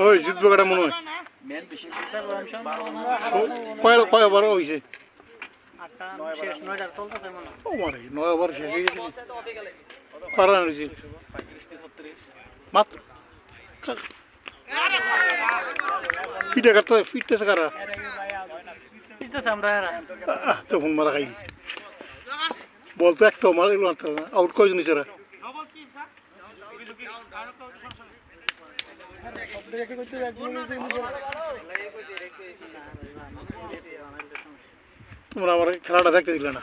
ওই জিতবে মনে হয়। কয় কয় ওভার হয়েছে শেষ হয়ে গেছে। কয় রান হয়েছে মাত্র। ফিটে কাটতে ফিটতেছে কারা? আহ, তখন মারা খাই বলতো একটাও মারা এগুলো মারতে না। আউট কয়জন এরা? তোমরা আমার খেলাটা দেখতে দিলে না।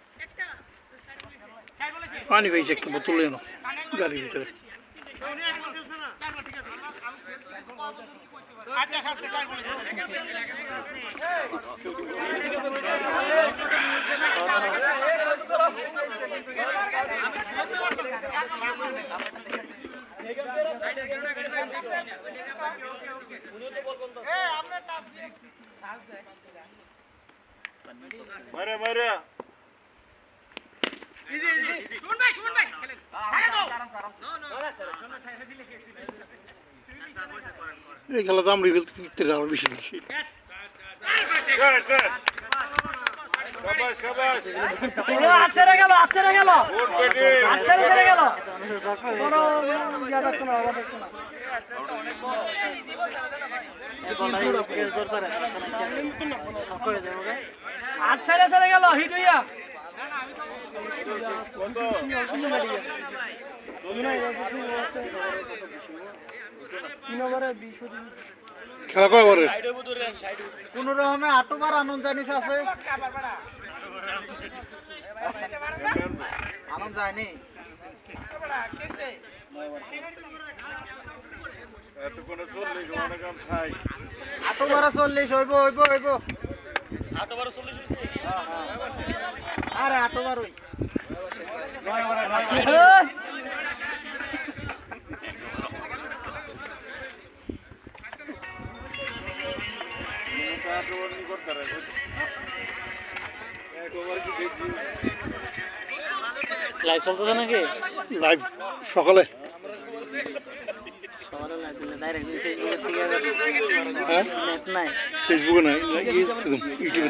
পানি খাইছে একটা বোতল এনো গাড়ির ভিতরে। মারে মারে এই খেলা তো আমরা ফিরতে আরও বেশি বেশি চল চল আচ্ছা গেল। আচ্ছা আচ্ছা গেল ছেড়ে গেল। হিট হইয়া। খেলা কয় ওভারে? কোন রকমে আটবার আনন্দ জানিস আছে। আনন্দ যায়নি এত কোন চল্লিশ চল্লিশ হইব হইব হইব। আটবার হই নয় ওভারে নয় ওভারে এক ওভার নি করতে রে এক ওভার কি লাইভ চলতেছে নাকি লাইভ সকালে সকালে লাইভ দিলে ডাইরেক্ট ফেসবুকের থেকে হ্যাঁ নেট নাই ফেসবুকে নাই ইউটিউবে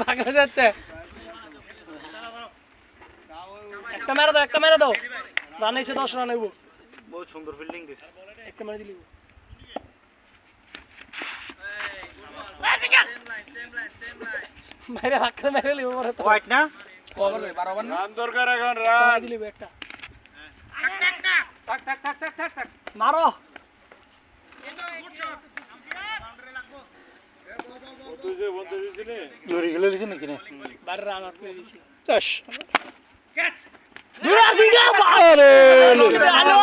ভাগা যাচ্ছে একটা মেরে দাও একটা মেরে দাও রান এসে দশ রান হইব বহুত সুন্দর ফিল্ডিং একটা মেরে দিলি মেরে হাক্কা মেরে লিব পরে তো। হোয়াইট না? রান দরকার এখন রান। দিলি একটা। মারো। তুই যে বলতে দিছিলি? জোরে গেলে দিছে নাকি না? বাইরে রান আউট করে দিছি। চাষ দূরে আসি গা আরে হ্যালো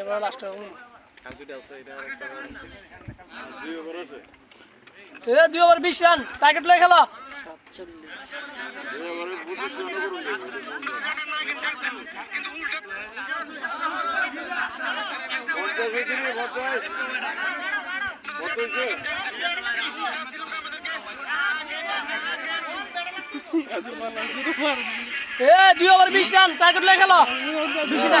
এবার লাস্ট ওভার দুই ওভার বিশ রান। টার্গেট লয়ে খেলো। রান এ, দুই ওভার বিশ রান। টার্গেট লয়ে খেলো। বেশি না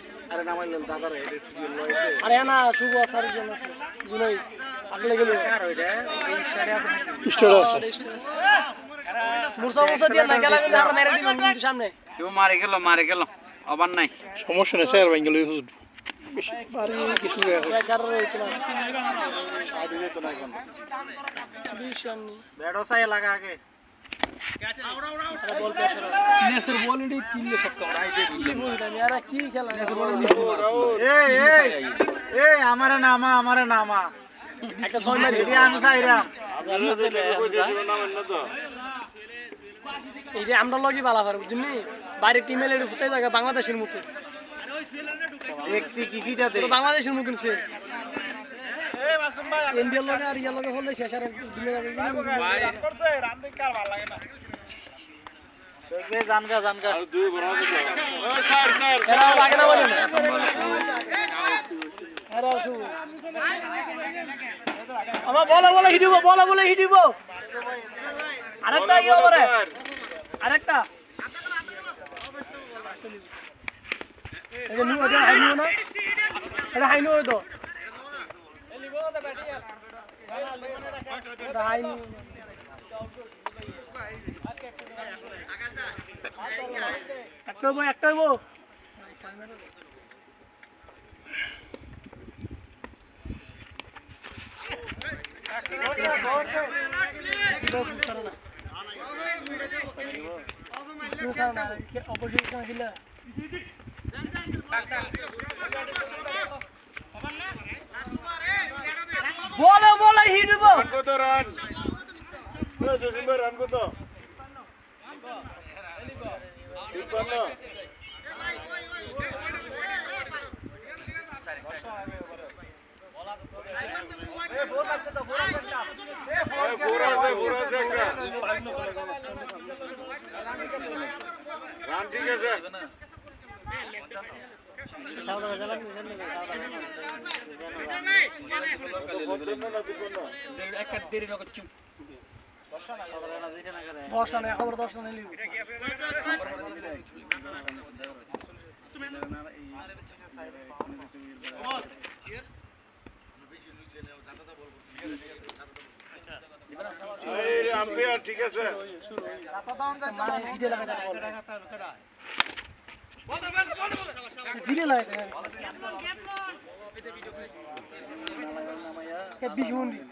আরে নামাইলেন দাদার হেডে সিরিয়াল লয় আরে না শুভ আসার জন্য জুলাই। আগলে গেল। আর ওইটা? স্টাডি আছে নাকি? স্টার আছে। মুরসা মুরসা দিয়ে না গেলা কিন্তু আর মেরে দিবেন কিন্তু সামনে। মারি গেল মারি গেল। আবার নাই। সমস্যা নেই স্যার ভাঙ্গেল বেশি বাড়ি কিছু গেছে। প্রেসার রইতো না সাইডে যেত না এখন বিশ রান নি চাই লাগা আগে। নেসের বল ইডি কিনলে সব কাম রাইটে কিনলে বল না কি খেলা? নেসের বল এই এই এই আমারে নামা আমারে নামা। একটা ছয় মারি। এডি আমি খাইরাম যে এই আমরা লগি বালা পারব বুঝলি? বাইরে টিমে লেডি ফুটাই জায়গা বাংলাদেশের মতো। দেখতে কি ফিটা দে বাংলাদেশের সে। লগে আর ইয়ার লগে হলে শেষ আর স্যার স্যার লাগে না আমার বলে বলে হিডিব বলে বলে হিডিব। আরেকটা ইয়ে ওভারে আরেকটা। এটা নিউ এটা হাই না? এটা হাই তো এটা হাই নিউ একটা বই একটা বই অপোজিশন খেলা বলে বলে রান কত রান? জসিম ভাই রান কত? রান ঠিক আছে। পঞ্চান্ন না তিপ্পান্ন দশ রান এখন দশ রান এলি এই রে আম্পায়ার ঠিক আছে ভিডিও লাগাই বিশ মিনিট?